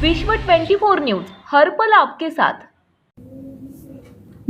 विश्व 24 न्यूज हर्पल आपके साथ.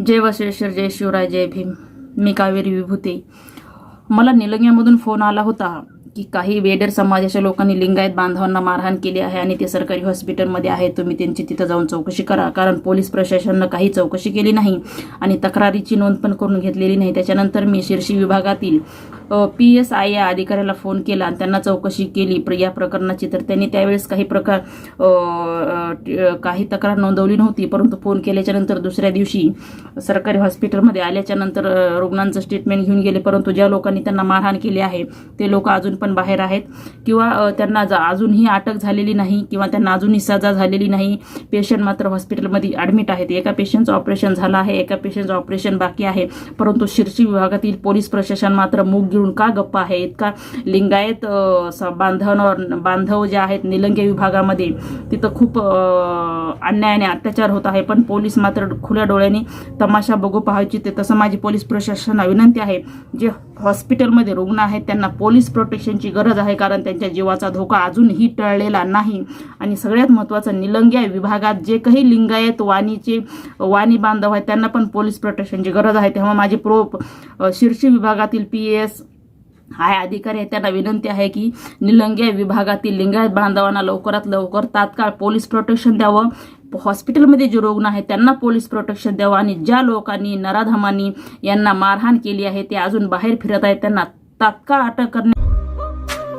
जय वश्वेश्वर जय शिवराय जय भीम. मी कावेरी विभूते. मला निलंग्यामधून फोन आला होता. की काही वेडर समाजाच्या लोकांनी लिंगायत बांधवांना मारहाण केली आहे आणि ते सरकारी हॉस्पिटलमध्ये आहे तुम्ही त्यांची तिथं जाऊन चौकशी करा. कारण पोलीस प्रशासनानं काही चौकशी केली नाही आणि तक्रारीची नोंद पण करून घेतलेली नाही. त्याच्यानंतर मी शिर्शी विभागातील पी एस आय या अधिकाऱ्याला फोन केला आणि त्यांना चौकशी केली. प्र- या प्रकरणाची तर त्यांनी त्यावेळेस काही प्रकार काही तक्रार नोंदवली नव्हती. परंतु फोन केल्याच्यानंतर दुसऱ्या दिवशी सरकारी हॉस्पिटलमध्ये आल्याच्यानंतर रुग्णांचं स्टेटमेंट घेऊन गेले. परंतु ज्या लोकांनी त्यांना मारहाण केली आहे ते लोक अजून पण बाहेर आहेत. किंवा त्यांना अजूनही अटक झालेली नाही किंवा त्यांना अजूनही सजा झालेली नाही. पेशंट मात्र हॉस्पिटलमध्ये ॲडमिट आहेत. एका पेशंटचं ऑपरेशन झालं आहे एका पेशंटचं ऑपरेशन बाकी आहे. परंतु शिर्शी विभागातील पोलीस प्रशासन मात्र मूग घेऊन का गप्प आहे? इतका लिंगायत बांधव स- बांधवांवर बांधव जे आहेत निलंगे विभागामध्ये तिथं खूप अन्यायाने अत्याचार होत आहे. पण पोलीस मात्र खुल्या डोळ्यांनी तमाशा बघू पाहायची ते तसं माझी पोलीस प्रशासनाला विनंती आहे. जे हॉस्पिटलमध्ये रुग्ण आहेत त्यांना पोलीस प्रोटेक्शनची गरज आहे कारण त्यांच्या जीवाचा धोका अजूनही टळलेला नाही. आणि सगळ्यात महत्त्वाचं निलंग्या विभागात जे काही लिंगायत वाणीचे वाणी बांधव आहेत त्यांना पण पोलीस प्रोटेक्शनची गरज आहे. तेव्हा माझे प्रो शीर्ष शिर्शी विभागातील पी एस हाय अधिकारी आहे त्यांना विनंती आहे की निलंग्या विभागातील लिंगायत बांधवांना लवकरात लवकर तात्काळ पोलीस प्रोटेक्शन द्यावं. हॉस्पिटलमध्ये जे रुग्ण आहेत त्यांना पोलीस प्रोटेक्शन द्यावं आणि ज्या लोकांनी नराधमांनी यांना मारहाण केली आहे ते अजून बाहेर फिरत आहेत त्यांना तात्काळ अटक करणे